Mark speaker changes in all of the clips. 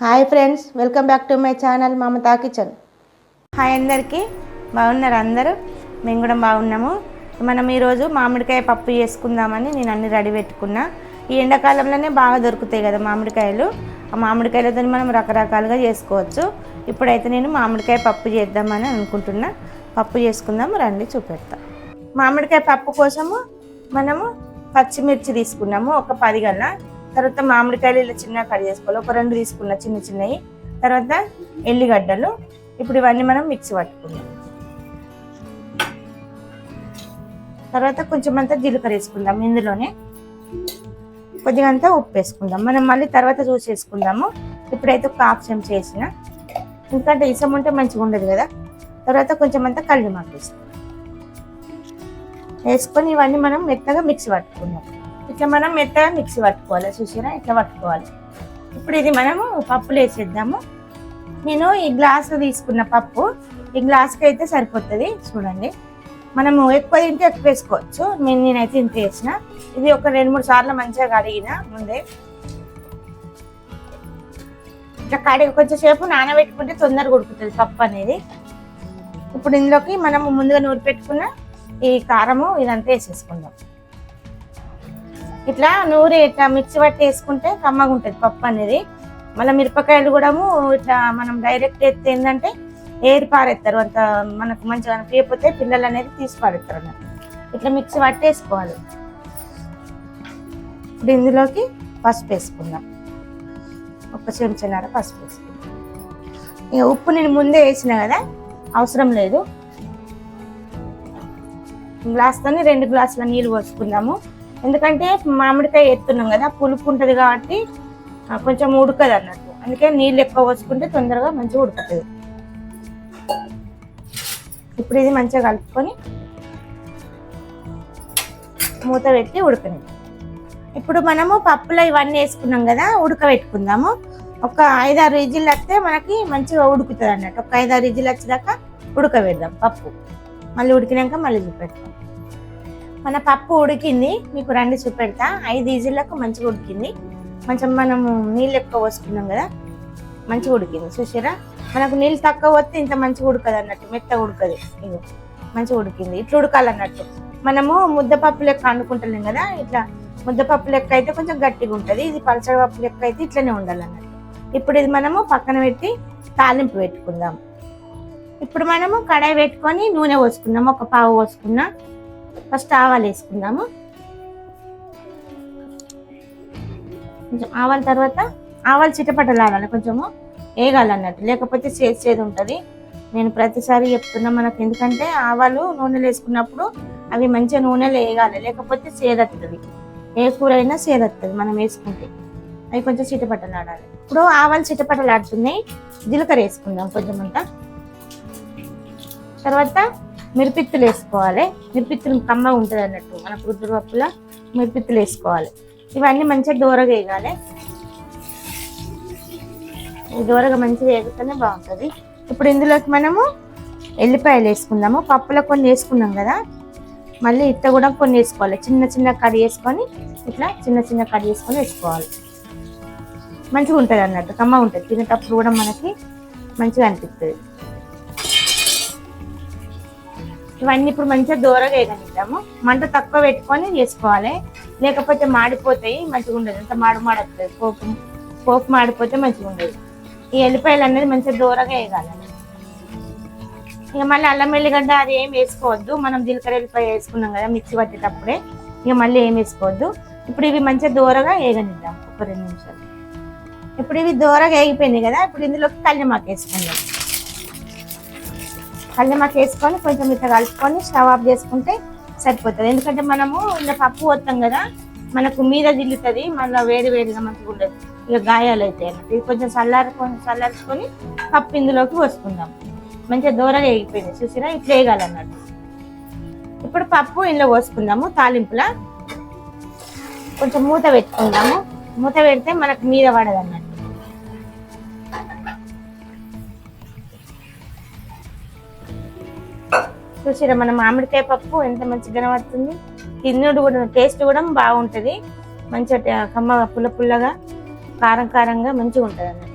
Speaker 1: Hi friends welcome back to my channel Mamata kitchen. Hi అందరికీ బాగున్నారు అందరూ? మేము కూడా బాగున్నాము. మనం ఈరోజు మామిడికాయ పప్పు చేసుకుందామని నేను అన్ని రెడీ పెట్టుకున్నా. ఈ ఎండాకాలంలోనే బాగా దొరుకుతాయి కదా మామిడికాయలు. ఆ మామిడికాయలతో మనం రకరకాలుగా చేసుకోవచ్చు. ఇప్పుడైతే నేను మామిడికాయ పప్పు చేద్దామని అనుకుంటున్నా. పప్పు చేసుకుందాం రండి చూపెడతా. మామిడికాయ పప్పు కోసము మనము పచ్చిమిర్చి తీసుకున్నాము ఒక పది గల్ల తర్వాత మామిడికాయలు ఇలా చిన్నగా కట్ చేసుకోవాలి. ఒక రెండు తీసుకున్న చిన్న చిన్నవి. తర్వాత ఎల్లిగడ్డలు. ఇప్పుడు ఇవన్నీ మనం మిక్సీ పట్టుకుందాం. తర్వాత కొంచెం అంతా జీలకర్ర వేసుకుందాం ఇందులోనే. కొద్దిగా అంతా ఉప్పు వేసుకుందాం. మనం మళ్ళీ తర్వాత చూసి వేసుకుందాము ఇప్పుడైతే ఒక హాఫ్ చెంచా చేసిన ఎందుకంటే ఇసం ఉంటే మంచిగా ఉండదు కదా. తర్వాత కొంచెం అంతా కల్లిమాకు వేసుకుందాం. వేసుకొని ఇవన్నీ మనం మెత్తగా మిక్సీ పట్టుకుందాం. ఇట్లా మనం మెత్తగా మిక్సీ పట్టుకోవాలి చూసారా? ఇట్లా పట్టుకోవాలి. ఇప్పుడు ఇది మనము పప్పులు వేసేద్దాము. నేను ఈ గ్లాస్ తీసుకున్న పప్పు ఈ గ్లాస్కి అయితే సరిపోతుంది. చూడండి. మనము ఎక్కువ తింటే ఎక్కువ వేసుకోవచ్చు. నేను నేనైతే ఇంత వేసిన ఇది ఒక రెండు మూడు సార్లు మంచిగా కడిగిన ముందే. ఇట్లా కడిగి కొంచెం సేపు నానబెట్టుకుంటే తొందరగా ఉడుకుతుంది పప్పు అనేది. ఇప్పుడు ఇందులోకి మనము ముందుగా నూరి పెట్టుకున్న ఈ కారము ఇదంతా వేసేసుకుందాం. ఇట్లా నూరి ఇట్లా మిక్సీ పట్టి వేసుకుంటే కమ్మగా ఉంటుంది పప్పు అనేది. మళ్ళీ మిరపకాయలు కూడా ఇట్లా మనం డైరెక్ట్ ఎత్తే ఏంటంటే ఏరి పారేస్తారు అంత మనకు మంచిగా అనిపించకపోతే పిల్లలు అనేది తీసి పారేస్తారు అన్నట్టు ఇట్లా మిక్సీ పట్టేసుకోవాలి ఇప్పుడు ఇందులోకి పసుపు వేసుకుందాం. ఒక చెంచనార పసుపు వేసుకుందాం. ఇక ఉప్పు నేను ముందే వేసిన కదా అవసరం లేదు. గ్లాస్తోని రెండు గ్లాసుల నీళ్ళు పోసుకుందాము. ఎందుకంటే మామిడికాయ ఎత్తున్నాం కదా పులుపు ఉంటుంది కాబట్టి కొంచెం ఉడకదు అన్నట్టు. అందుకే నీళ్ళు ఎక్కువ పోసుకుంటే తొందరగా మంచిగా ఉడుకుతుంది. ఇప్పుడు ఇది మంచిగా కలుపుకొని మూత పెట్టి ఉడకని ఇప్పుడు మనము పప్పులో ఇవన్నీ వేసుకున్నాం కదా ఉడకబెట్టుకుందాము. ఒక ఐదారు ఇజిల్ వస్తే మనకి మంచిగా ఉడుకుతుంది అన్నట్టు. ఒక ఐదారు ఇజిల్ వచ్చేదాకా ఉడకబెడదాం పప్పు. మళ్ళీ ఉడికినాక మళ్ళీ చూపెడతాం. మన పప్పు ఉడికింది మీకు రండి చూపెడతా. ఐదు ఈజీలకు మంచిగా ఉడికింది. కొంచెం మనము నీళ్ళు ఎక్కువ పోసుకున్నాం కదా మంచిగా ఉడికింది. చూసారా మనకు నీళ్ళు తక్కువ వస్తే ఇంత మంచిగా ఉడకదు అన్నట్టు మెత్తగా ఉడకదు. ఇది మంచిగా ఉడికింది. ఇట్లా ఉడకాలన్నట్టు. మనము ముద్దపప్పు లెక్క అనుకుంటలేం కదా ఇట్లా ముద్దపప్పు లెక్క అయితే కొంచెం గట్టిగా ఉంటుంది. ఇది పలసడి పప్పు లెక్క అయితే ఇట్లనే ఉండాలన్నట్టు. ఇప్పుడు ఇది మనము పక్కన పెట్టి తాలింపు పెట్టుకుందాం. ఇప్పుడు మనము కడాయి పెట్టుకొని నూనె పోసుకుందాం ఒక పావు పోసుకున్నాం. ఫస్ట్ ఆవాలు వేసుకుందాము. కొంచెం ఆవాల తర్వాత ఆవాలు చిటపటలాడాలి కొంచెము వేగాలన్నట్టు లేకపోతే చేదు చేదు ఉంటుంది. నేను ప్రతిసారి చెప్తున్నా మనకు ఎందుకంటే ఆవాలు నూనెలు వేసుకున్నప్పుడు అవి మంచిగా నూనెలు వేగాలి లేకపోతే సేదత్తుంది ఏ కూర అయినా సేదత్తుంది మనం వేసుకుంటే. అవి కొంచెం చిటపటలాడాలి ఇప్పుడు ఆవాలు చిటపటలాడుతున్నాయి జీలకర్ర వేసుకుందాం కొంచెం అంతా. తర్వాత మిరపిత్తులు వేసుకోవాలి. మిరపిత్తులు కమ్మ ఉంటుంది అన్నట్టు. మన కుదురు పప్పుల వేసుకోవాలి. ఇవన్నీ మంచిగా దూరగా వేయాలి ఈ దూరగా మంచిగా వేగితేనే బాగుంటుంది. ఇప్పుడు ఇందులోకి మనము ఎల్లిపాయలు వేసుకుందాము. పప్పులో కొన్ని వేసుకున్నాం కదా. మళ్ళీ ఇట్ట కూడా కొన్ని వేసుకోవాలి. చిన్న చిన్న కడి వేసుకొని ఇట్లా చిన్న చిన్న కడి వేసుకొని వేసుకోవాలి. మంచిగా ఉంటుంది అన్నట్టు. కమ్మ ఉంటుంది. తినేటప్పుడు కూడా మనకి మంచిగా అనిపిస్తుంది. ఇవన్నీ ఇప్పుడు మంచిగా దూరగా వేయగలుగుతాము. మంట తక్కువ పెట్టుకొని చేసుకోవాలి లేకపోతే మాడిపోతాయి మంచిగా ఉండదు. అంత మాడు మాడవుతుంది పోపు పోపు మాడిపోతే మంచిగా ఉండదు. ఈ ఎల్లిపాయలు అనేది మంచిగా దూరగా వేయగాలి ఇక మళ్ళీ అల్లం ఎల్లిగడ్డ అది ఏం వేసుకోవద్దు. మనం జీలకర్ర ఎల్లిపాయ వేసుకున్నాం కదా మిక్సీ పట్టేటప్పుడే. ఇక మళ్ళీ ఏం వేసుకోవద్దు. ఇప్పుడు ఇవి మంచిగా దూరగా వేగనిద్దాం ఒక రెండు నిమిషాలు. ఇప్పుడు ఇవి దూరగా వేగిపోయింది కదా ఇప్పుడు ఇందులోకి కళ్ళమాకు వేసుకుందాం. కల్లిమాకు వేసుకొని కొంచెం ఇట్లా కలుపుకొని స్టవ్ ఆఫ్ చేసుకుంటే సరిపోతుంది. ఎందుకంటే మనము ఇలా పప్పు పోతాం కదా మనకు మీద దిల్లుతుంది మళ్ళీ వేడి వేడిగా మనకు ఉండదు. ఇక గాయాలు అయితే అన్నట్టు. ఇది కొంచెం చల్లారుకొని చల్లార్చుకొని పప్పు ఇందులోకి పోసుకుందాం. మంచిగా దూరగా వేగిపోయింది. చూసిరా? ఇట్లా వేయగలన్నట్టు ఇప్పుడు పప్పు ఇందులో పోసుకుందాము తాలింపులా. కొంచెం మూత పెట్టుకుందాము. మూత పెడితే మనకు మీద పడదు అన్నట్టు చూసారా మన మామిడికాయ పప్పు ఎంత మంచిగా కనబడుతుంది. తిన్నుడు కూడా టేస్ట్ కూడా బాగుంటుంది. మంచిగా కమ్మగా కమ్మ పుల్ల పుల్లగా కారం కారంగా మంచిగా ఉంటుంది అన్నమాట.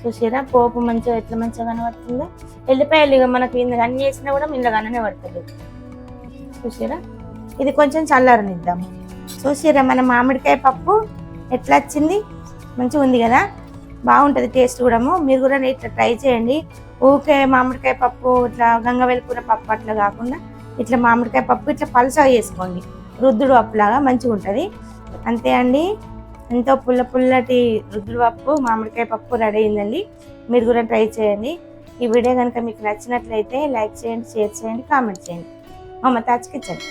Speaker 1: చూసారా పోపు మంచిగా ఎట్లా మంచిగా కనబడుతుందో. ఎల్లిపాయలు ఇక మనకి ఇందులో అన్ని వేసినా కూడా ఇందులో కననే పడుతుంది. చూసారా ఇది కొంచెం చల్లారనిద్దాము చూసారా మన మామిడికాయ పప్పు ఎట్లా వచ్చింది? మంచిగా ఉంది కదా? బాగుంటుంది టేస్ట్ కూడా మీరు కూడా ఇట్లా ట్రై చేయండి. ఊకే మామిడికాయ పప్పు ఇట్లా గంగవెల్కూర పప్పు అట్లా కాకుండా ఇట్లా మామిడికాయ పప్పు ఇట్లా పలుసగా చేసుకోండి. రుద్దుడు పప్పులాగా మంచిగా ఉంటుంది. అంతే అండి. ఎంతో పుల్ల పుల్లటి రుద్దుడు పప్పు మామిడికాయ పప్పు రెడీ అయిందండి. మీరు కూడా ట్రై చేయండి. ఈ వీడియో కనుక మీకు నచ్చినట్లయితే లైక్ చేయండి షేర్ చేయండి కామెంట్ చేయండి. మమ్మ తాచ్ కిచెన్.